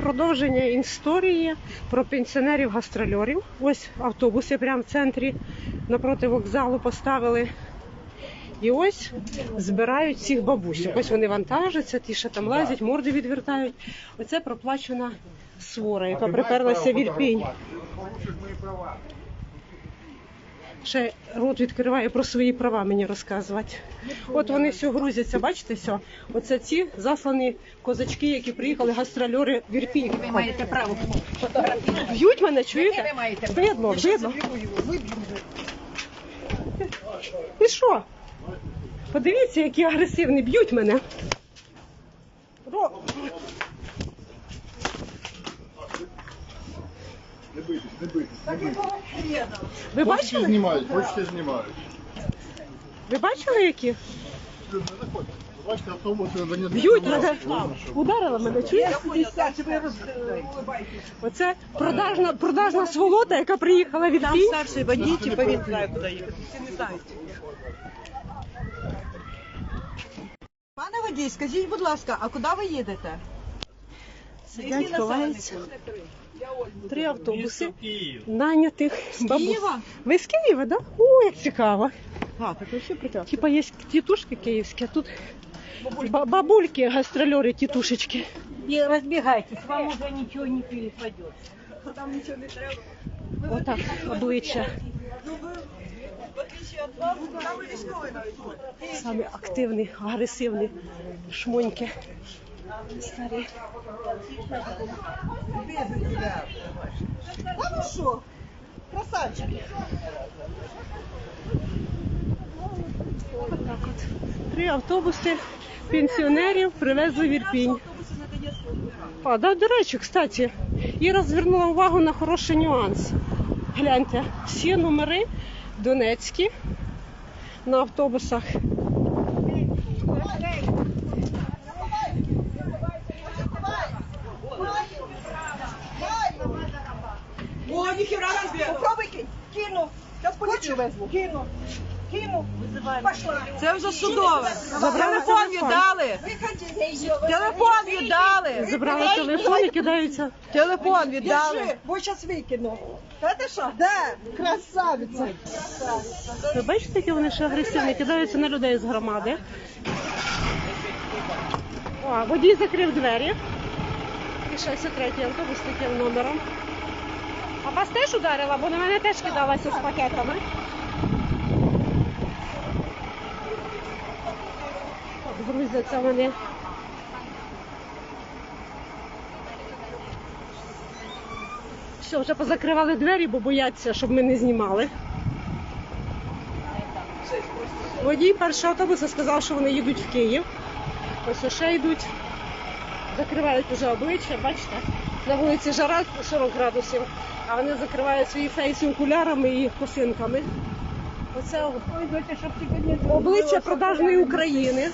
продовження історії про пенсіонерів-гастрольорів. Ось автобуси прямо в центрі напроти вокзалу поставили. І ось збирають всіх бабусів. Ось вони вантажаться, ті, що там лазять, морди відвертають. Оце проплачена свора, яка приперлася в Ірпінь. Ще рот відкриває про свої права мені розказувати. От вони все грузяться, бачите, все. Оце ці заслані козачки, які приїхали гастрольори в Ірпінь. Ви маєте право фотографувати. Б'ють мене, Ви чуєте? маєте Видно, видно. І що? Подивіться, які агресивні, б'ють мене. Ро- Не бийтесь, не бийтесь, не бийтесь. Ви Хочете бачили? знімають, хочете знімають. Ви бачили, які? Люди, не заходьте. Бачите, автобус не Б'ють мене. Ударила мене, чуєте? Оце продажна, продажна сволота, яка приїхала від Там водитель, типа він знає, куди їхати. Всі не знають. Пане водій, скажіть, будь ласка, а куди ви їдете? Сидять, ховаються. Три автобуси нанятих бабусь. Києва? Ви з Києва, так? Да? О, як цікаво. А, так вообще прекрасно. Типа є тітушки київські, а тут ба- бабульки, гастрольори, тітушечки. Не разбегайтесь, вам уже ничего не перепадет. Отак обличчя. Самі активні, агресивні шмоньки. Старі. Та ви що? Красавчики. Отак от. Три автобуси пенсіонерів привезли в Ірпінь. А, да, до речі, кстати, Іра звернула увагу на хороший нюанс. Гляньте, всі номери донецькі на автобусах. О, ніхера не Попробуй кинь. Кину. Везу. Кину. Кину. Пошла. Це вже судове. Забрали Телефон телефон. віддали. Телефон віддали. Забрали телефон і кидаються. Телефон віддали. Бо зараз викину. Та ти що? Де? Красавиця. Ви бачите, які вони ще агресивні, кидаються на людей з громади. О, водій закрив двері. І 63-й автобус з таким номером. А вас теж ударила, бо на мене теж кидалася з пакетами. Грузяться вони. Все, вже позакривали двері, бо бояться, щоб ми не знімали. Водій першого автобуса сказав, що вони їдуть в Київ. Ось ще йдуть, закривають уже обличчя, бачите, на вулиці жара 40 градусів, а вони закривають свої фейси окулярами і косинками. Оце обличчя продажної України.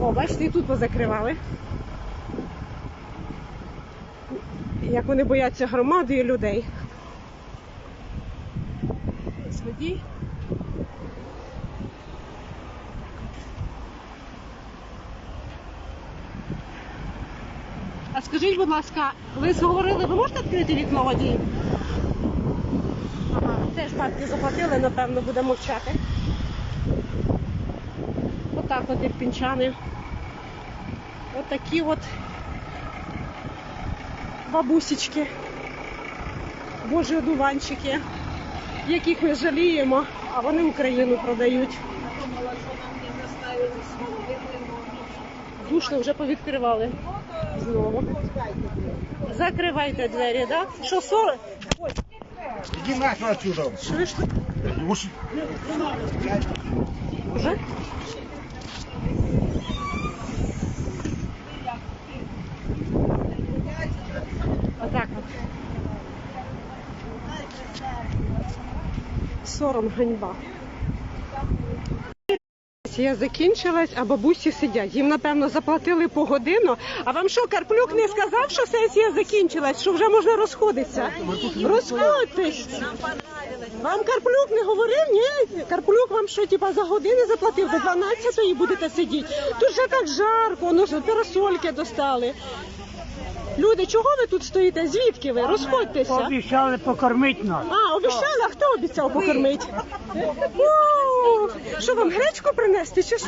О, бачите, і тут позакривали. Як вони бояться громади і людей. Ось водій. А скажіть, будь ласка, ви зговорили, ви можете відкрити вікно водій? Ага, теж бабки заплатили, напевно, буде мовчати. Отак от ірпінчани. От такі от бабусечки, божі одуванчики, яких ми жаліємо, а вони Україну продають. Душно вже повідкривали знову. Закривайте двері, так? Да? Що 40? Иди нахер отсюда. Що ви ж тут? Уж Уже? Отак от. Сором ганьба. Сесія закінчилась, а бабусі сидять. Їм, напевно, заплатили по годину. А вам що, Карплюк не сказав, що сесія закінчилась, що вже можна розходитися? Розходьтесь. Вам Карплюк не говорив? Ні? Карплюк вам що, типа, за години заплатив до 12-ї будете сидіти? Тут вже так жарко, ну парасольки достали. Люди, чого ви тут стоїте? Звідки ви? Розходьтеся. Обіцяли покормити нас. А, обіцяли, а хто обіцяв покормити? Що вам гречку принести чи що?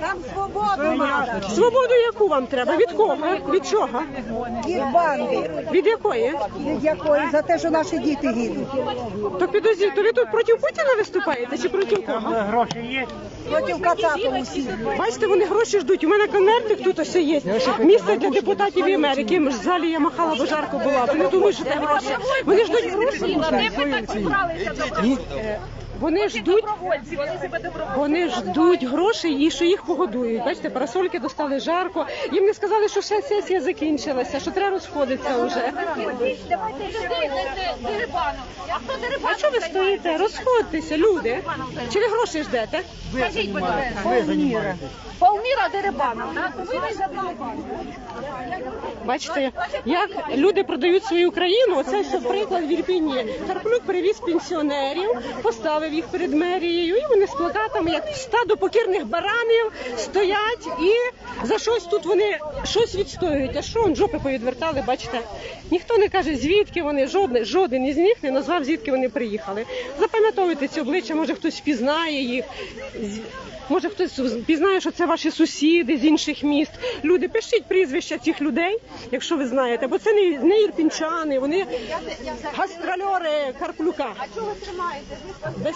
Нам свободу треба. Свободу яку вам треба? Від кого? Від чого? Від банди. Від якої? Від якої? За те, що наші діти гинуть. То підозріть, то ви тут проти Путіна виступаєте чи проти кого? Гроші є? Проти Кацапу усі. Бачите, вони гроші ждуть. У мене конвертик тут ось є. Місце для депутатів Америки. В залі я махала, бо жарко було. Вони думають, що це гроші. Вони ждуть гроші. Вони ждуть, вони ждуть грошей і що їх погодують. Бачите, парасольки достали жарко. Їм не сказали, що ще сесія закінчилася, що треба розходитися вже. А що ви стоїте? Розходьтеся, люди. Чи ви гроші ждете? Полміра Дерибанова. Бачите, як люди продають свою країну. Оце ще приклад в Ірпіні. Карплюк привіз пенсіонерів, поставив їх перед мерією, і вони з плакатами, як стадо покірних баранів, стоять і за щось тут вони щось відстоюють. А що он жопи повідвертали? Бачите, ніхто не каже, звідки вони, жоден, жоден із них не назвав, звідки вони приїхали. Запам'ятовуйте ці обличчя, може хтось впізнає їх. Може хтось пізнає, що це ваші сусіди з інших міст. Люди, пишіть прізвища цих людей, якщо ви знаєте, бо це не, не ірпінчани, вони гастрольори Карплюка. А чого тримаєте?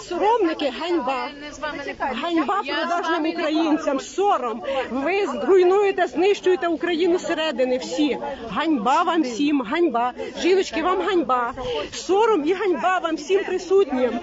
Безсоромники, ганьба. Ганьба продажним українцям, сором. Ви руйнуєте, знищуєте Україну зсередини всі. Ганьба вам всім, ганьба. Жіночки, вам ганьба. Сором і ганьба вам всім присутнім.